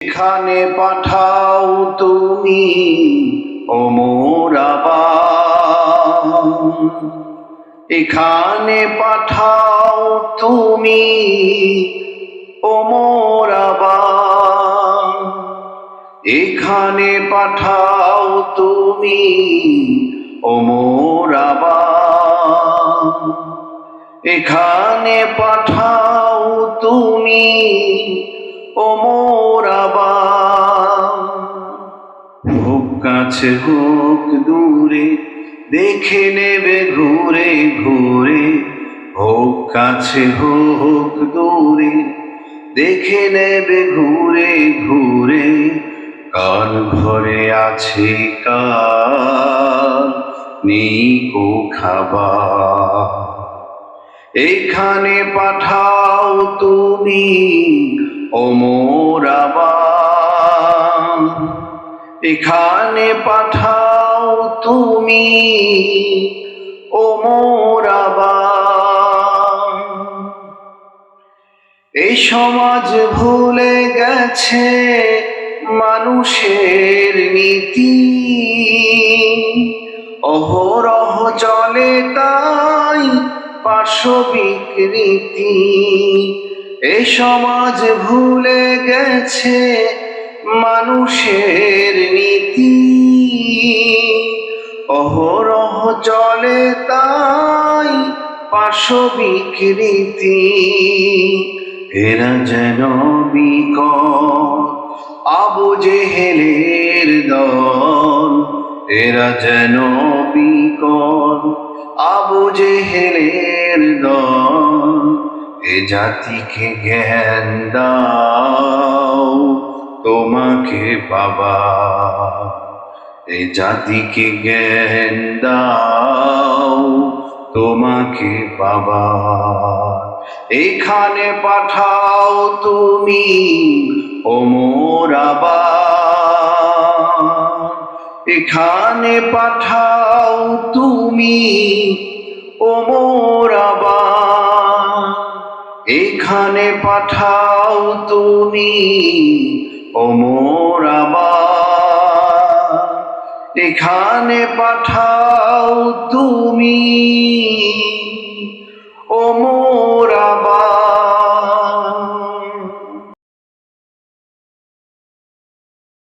এখানে পাঠাও তুমি, ও মোরাবা এখানে পাঠাও তুমি, ও এখানে পাঠাও তুমি, ও এখানে পাঠাও তুমি ও মোরাবা হোক কাছে হোক দূরে, দেখে নেবে ঘুরে ঘুরে। হোক কাছে হোক দূরে, দেখে নেবে ঘুরে ঘুরে। কার ঘরে আছে কার, নেই কো খাবার। এখানে পাঠাও তুমি ও মোরাবা এখানে পাঠাও তুমি, ও মোরাবা এই সমাজ ভুলে গেছে মানুষের নীতি, অহরহ চলে তাই পার্শ্ব বিকৃতি এ সমাজ ভুলে গেছে মানুষের নীতি। অহরহ চলে তাই পার্শ্ব বিকৃতি এরা যেন বিকট, আবু জেহেলের দল। এরা যেন বিকল আবু জেহেলের দল। এ জাতিকে জ্ঞান দাও, তোমাকে বাবা। এ জাতিকে জ্ঞান দাও, তোমাকে বাবা। এখানে পাঠাও তুমি ও মোরাবা এখানে পাঠাও তুমি ও মোরাবা এখানে পাঠাও তুমি অমর এখানে পাঠাও তুমি ও মোরাবা